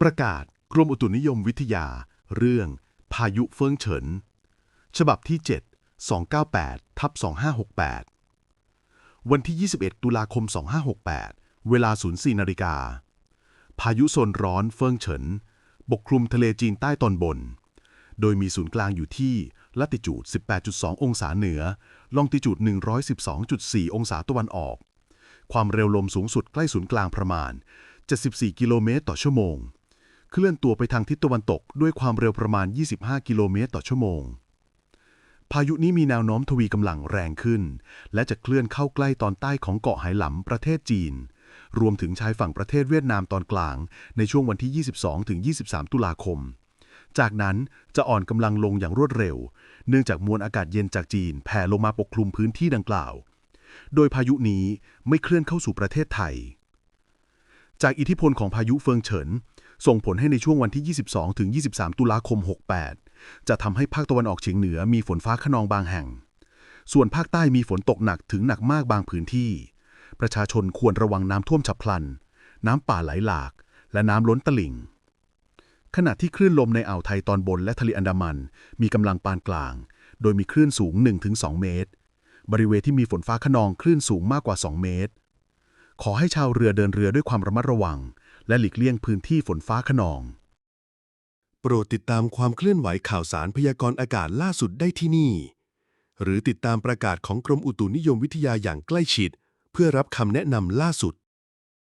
ประกาศกรมอุตุนิยมวิทยา เรื่อง พายุเฟิงเฉิน ฉบับที่ 7 298ทับ2568 วันที่ 21 ตุลาคม 2568 เวลา 04นาฬิกา พายุโซนร้อนเฟิงเฉิน ปกคลุมทะเลจีนใต้ตอนบน โดยมีศูนย์กลางอยู่ที่ลัติจูด 18.2 องศาเหนือ ลองติจูด 112.4 องศาตะวันออก ความเร็วลมสูงสุดใกล้ศูนย์กลางประมาณ 74 กิโลเมตรต่อชั่วโมง เคลื่อนตัวไปทางทิศตะวันตกด้วยความเร็วประมาณ 25 กิโลเมตรต่อชั่วโมง พายุนี้มีแนวโน้มทวีกำลังแรงขึ้น และจะเคลื่อนเข้าใกล้ตอนใต้ของเกาะไหหลำประเทศจีน รวมถึงชายฝั่งประเทศเวียดนามตอนกลาง ในช่วงวันที่ 22-23 ตุลาคม จากนั้นจะอ่อนกำลังลงอย่างรวดเร็ว เนื่องจากมวลอากาศเย็นจากจีนแผ่ลงมาปกคลุมพื้นที่ดังกล่าว โดยพายุนี้ไม่เคลื่อนเข้าสู่ประเทศไทย จากอิทธิพลของพายุเฟิงเฉิน ส่งผลให้ในช่วงวันที่ 22 ถึง 23 ตุลาคม 68 จะทำให้ภาคตะวันออกเฉียงเหนือมีฝนฟ้าขนองบางแห่ง ส่วนภาคใต้มีฝนตกหนักถึงหนักมากบางพื้นที่ ประชาชนควรระวังน้ำท่วมฉับพลัน น้ำป่าไหลหลาก และน้ำล้นตลิ่ง ขณะที่คลื่นลมในอ่าวไทยตอนบนและทะเลอันดามัน มีกำลังปานกลาง โดยมีคลื่นสูง 1-2 เมตร บริเวณที่มีฝนฟ้าขนองคลื่นสูงมากกว่า 2 เมตร ขอให้ชาวเรือเดินเรือด้วยความระมัดระวัง และหลีกเลี่ยงพื้นที่ฝนฟ้าขนอง โปรดติดตามความเคลื่อนไหวข่าวสารพยากรณ์อากาศล่าสุดได้ที่นี่ หรือติดตามประกาศของกรมอุตุนิยมวิทยาอย่างใกล้ชิด เพื่อรับคำแนะนำล่าสุด